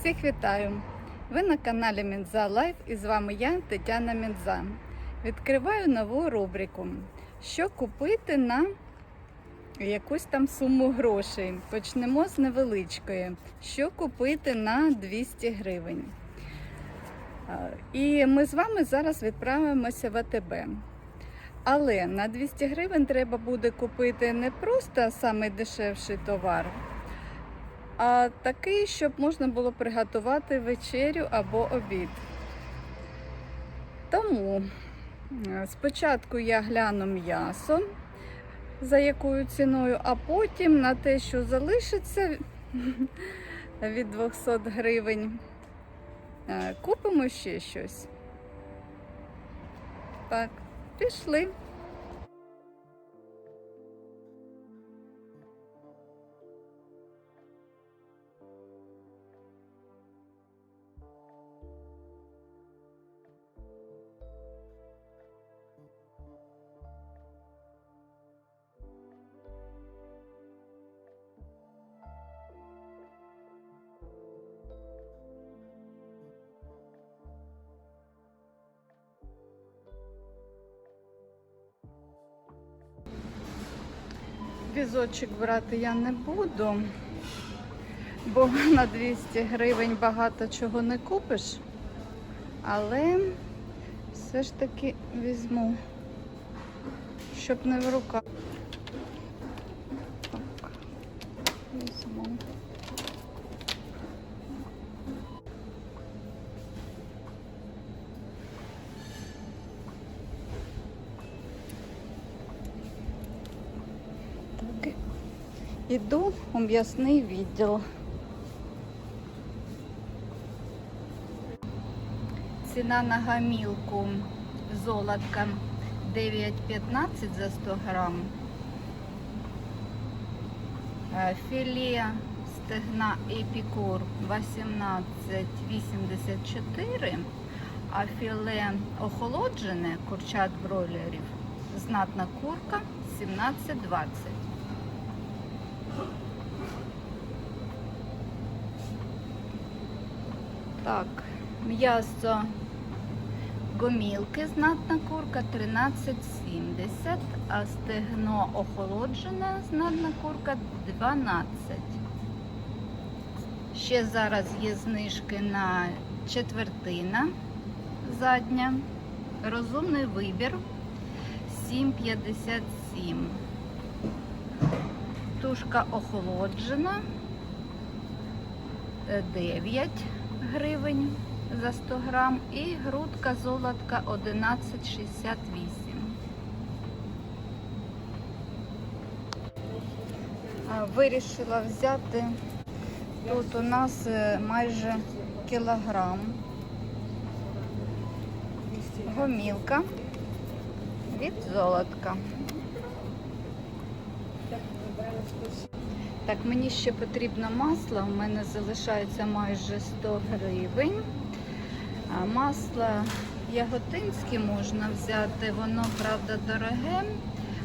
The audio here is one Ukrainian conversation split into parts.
Всіх вітаю! Ви на каналі Мінза Лайф і з вами я, Тетяна Мінза. Відкриваю нову рубрику. Що купити на якусь там суму грошей. Почнемо з невеличкої. Що купити на 200 гривень. І ми з вами зараз відправимося в АТБ. Але на 200 гривень треба буде купити не просто найдешевший товар, а такий, щоб можна було приготувати вечерю або обід. Тому е, спочатку я гляну м'ясо, за якою ціною, а потім на те, що залишиться від 200 гривень, е, купимо ще щось. Так, пішли. Візочок брати я не буду, бо на 200 гривень багато чого не купиш. Але все ж таки візьму, щоб не в руках. Так, візьму. Так, іду у м'ясний відділ. Ціна на гамілку золотка 9,15 за 100 грам. Е, Філе стегна епікур 18,84, а філе охолоджене курчат бройлерів знатна курка 17,20. Так, м'ясо гомілки знатна курка 13,70, а стегно охолоджене знатна курка 12. Ще зараз є знижки на четвертина задня. Розумний вибір 7,57. Тушка охолоджена е, 9 гривень за 100 грам і грудка золотка 11,68. Вирішила взяти тут у нас е, майже кілограм. Гомілка від золотка. Так, мені ще потрібно масло. У мене залишається майже 100 гривень. А масло яготинське можна взяти, воно, правда, дороге,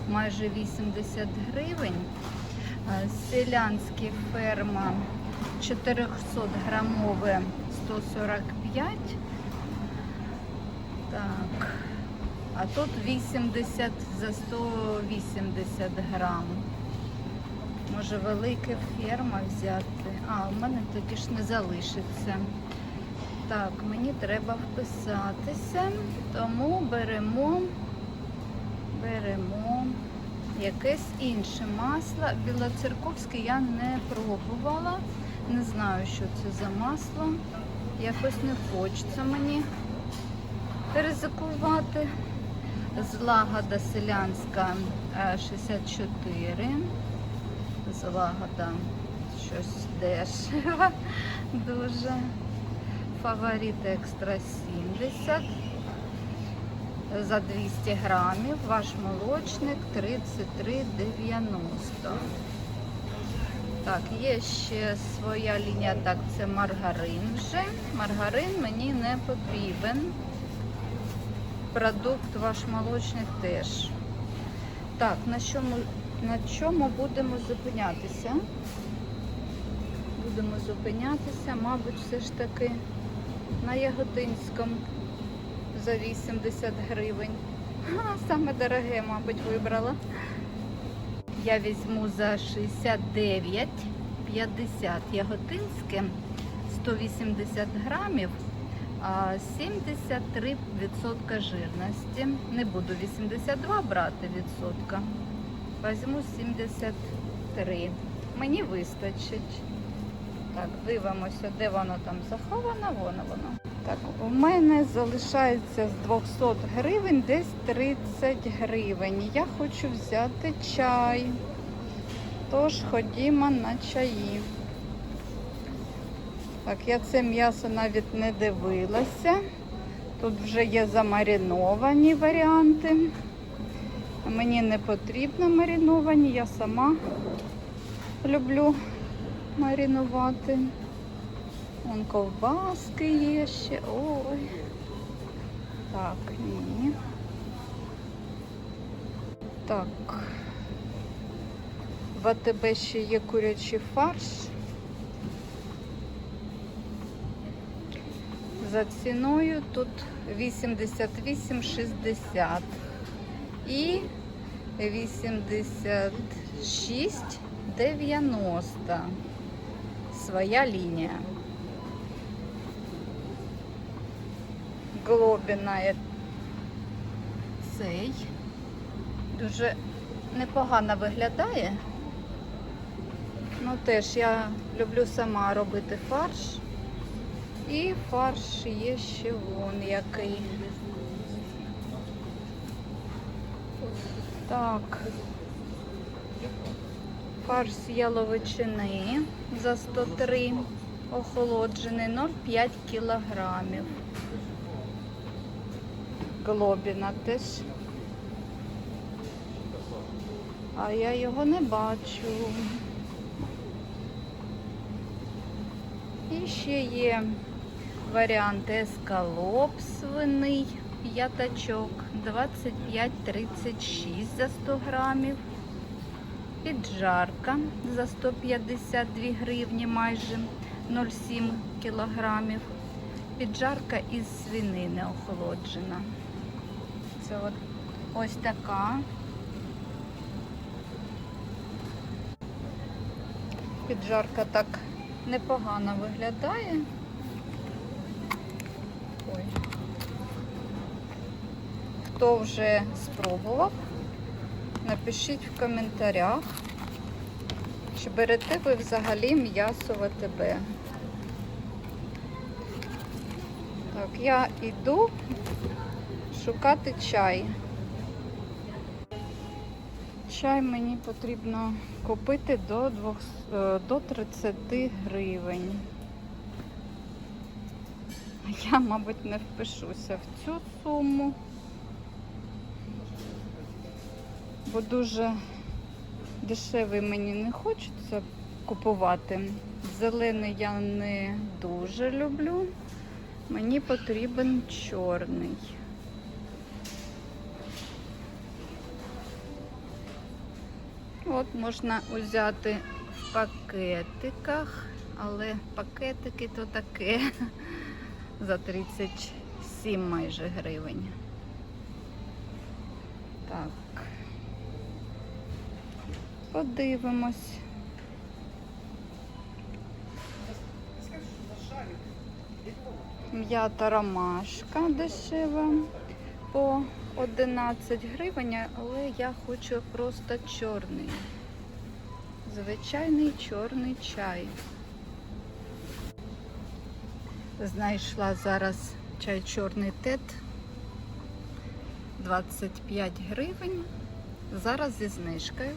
майже 80 гривень. А, Селянське ферма 400 грамове 145. Так. А тут 80 за 180 грам. Може велика ферма взяти. А, у мене тоді ж не залишиться. Так, мені треба вписатися, тому беремо, беремо якесь інше масло. Білоцерковське я не пробувала. Не знаю, що це за масло. Якось не хочеться мені ризикувати. Злагода селянська е, 64. Злагода щось дешево. Дуже. Фаворит екстра 70 за 200 грамів. Ваш молочник 33,90. Так, є ще своя лінія, так, це маргарин вже. Маргарин мені не потрібен. Продукт ваш молочник теж. Так, на чому, на чому будемо зупинятися? будемо зупинятися, мабуть, все ж таки на Яготинському за 80 гривень. Саме дороге, мабуть, вибрала. Я візьму за 69,50 яготинське, 180 грамів, а 73% жирності. Не буду 82 брати відсотка. Візьму 73. Мені вистачить. Так, дивимося, де воно там заховано, воно воно. Так, у мене залишається з 200 гривень десь 30 гривень. Я хочу взяти чай. Тож ходімо на чаї. Так, я це м'ясо навіть не дивилася. Тут вже є замариновані варіанти. Мені не потрібно мариновані, я сама люблю маринувати. Вон ковбаски є ще. Ой. Так, ні. Так. В АТБ ще є курячий фарш. За ціною тут 88,60 і 86,90. Своя лінія. Глобіна цей. Дуже непогано виглядає. Ну теж я люблю сама робити фарш. І фарш є ще вон який. Так. Фарш яловичини за 103 охолоджений 0,5 кілограмів. Глобіна теж. А я його не бачу. І ще є варіант ескалоп свиний, п'ятачок 25,36 за 100 грамів. Піджарка за 152 гривні майже 0,7 кілограмів. Піджарка із свинини охолоджена. Це от ось така. Піджарка так непогано виглядає. Ой. Хто вже спробував, напишіть в коментарях, чи берете ви взагалі м'ясо в АТБ. Так, я йду шукати чай. Чай мені потрібно купити до, 200, е, до 30 гривень. Я, мабуть, не впишуся в цю суму, бо дуже дешевий мені не хочеться купувати. Зелений я не дуже люблю. Мені потрібен чорний. От можна взяти в пакетиках, але пакетики то таке за 37 майже гривень. Так. Подивимось. М'ята ромашка дешева по 11 гривень, але я хочу просто чорний. Звичайний чорний чай. Знайшла зараз чай чорний тет 25 гривень. Зараз зі знижкою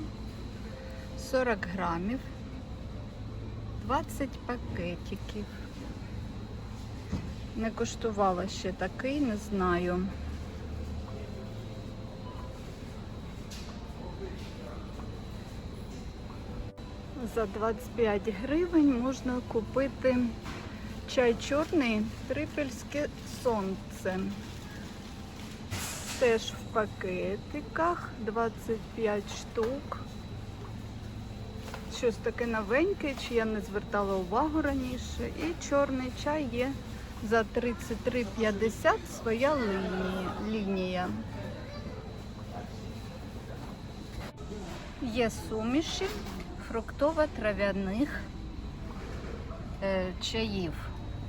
40 грамів, 20 пакетиків. Не коштувала ще такий, не знаю. За 25 гривень можна купити чай чорний трипельське сонце. Теж в пакетиках 25 штук. Щось таке новеньке, чи я не звертала увагу раніше. І чорний чай є за 33,50 своя лінія. Є суміші фруктово-трав'яних е, чаїв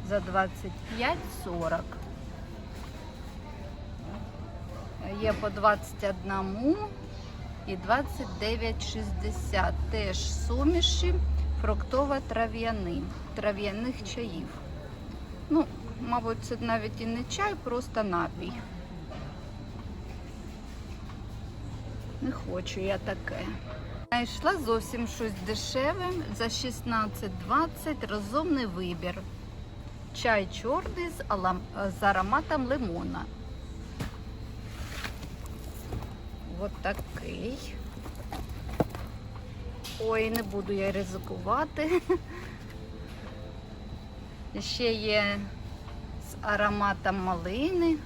за 25,40. Є по 21 і 29,60. Теж суміші фруктово-трав'яні, трав'яних чаїв. Ну, мабуть, це навіть і не чай, просто напій. Не хочу я таке. Знайшла зовсім щось дешеве за 16,20 розумний вибір. Чай чорний з ароматом лимона. От такий. Ой, не буду я ризикувати. Ще є з ароматом малини,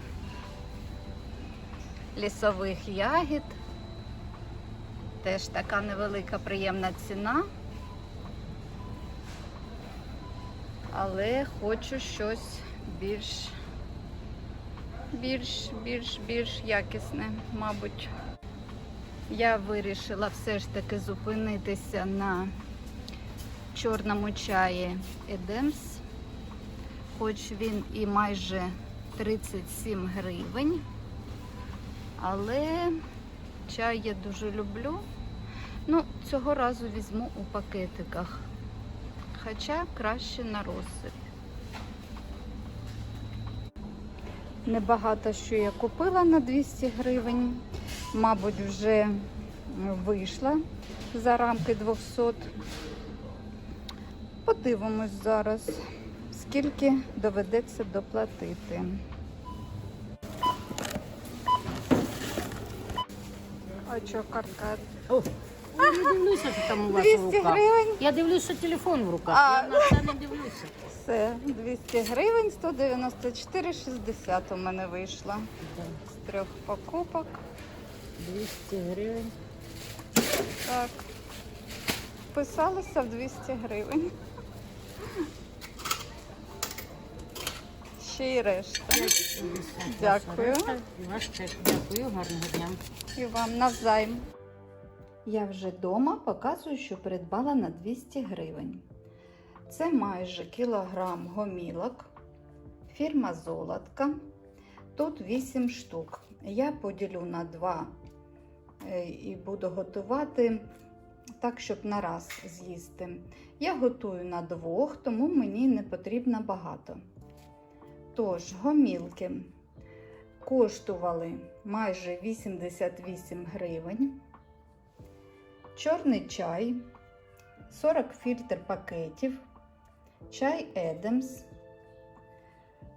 лісових ягід. Теж така невелика приємна ціна. Але хочу щось більш, більш, більш, більш якісне, мабуть. Я вирішила все ж таки зупинитися на чорному чаї Едемс, хоч він і майже 37 гривень. Але чай я дуже люблю. Ну, цього разу візьму у пакетиках. Хоча краще на розсип. Небагато що я купила на 200 гривень. Мабуть, вже вийшла за рамки 200. Подивимось зараз, скільки доведеться доплатити. А що картка? Я не дивлюся, що там у вас 200 в руках. гривень. Я дивлюся, що телефон в руках. А. Я на це не дивлюся. Все, 200 гривень, 194,60 у мене вийшло з трьох покупок. 200 гривень. Так. Вписалися в 200 гривень. Ще й решта. Дякую. І Ваш чек. Дякую, гарного дня. І вам навзайм. Я вже вдома показую, що придбала на 200 гривень. Це майже кілограм гомілок. Фірма Золотка. Тут 8 штук. Я поділю на 2 і буду готувати так, щоб на раз з'їсти. Я готую на двох, тому мені не потрібно багато. Тож, гомілки коштували майже 88 гривень. Чорний чай, 40 фільтр пакетів, чай Едемс.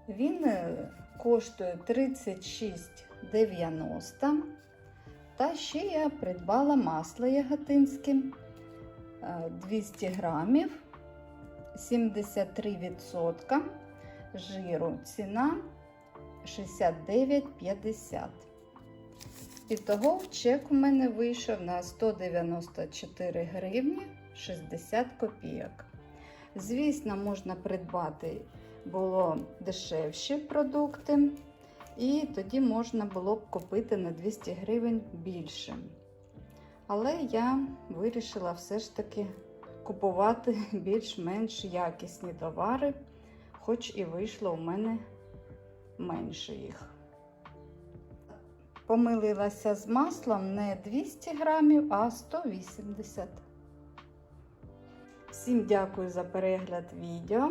Він е, коштує 36,90. Та ще я придбала масло яготинське е, 200 грамів, 73% жиру. Ціна 69,50. Ітого чек у мене вийшов на 194 гривні 60 копійок. Звісно, можна придбати було дешевші продукти, і тоді можна було б купити на 200 гривень більше. Але я вирішила все ж таки купувати більш-менш якісні товари, хоч і вийшло у мене менше їх. Помилилася з маслом не 200 грамів, а 180. Всім дякую за перегляд відео,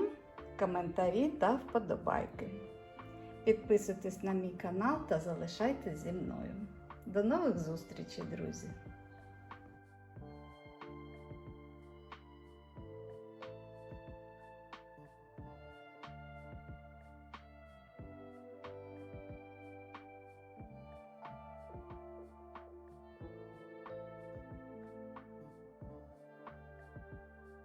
коментарі та вподобайки. Підписуйтесь на мій канал та залишайтесь зі мною. До нових зустрічей, друзі!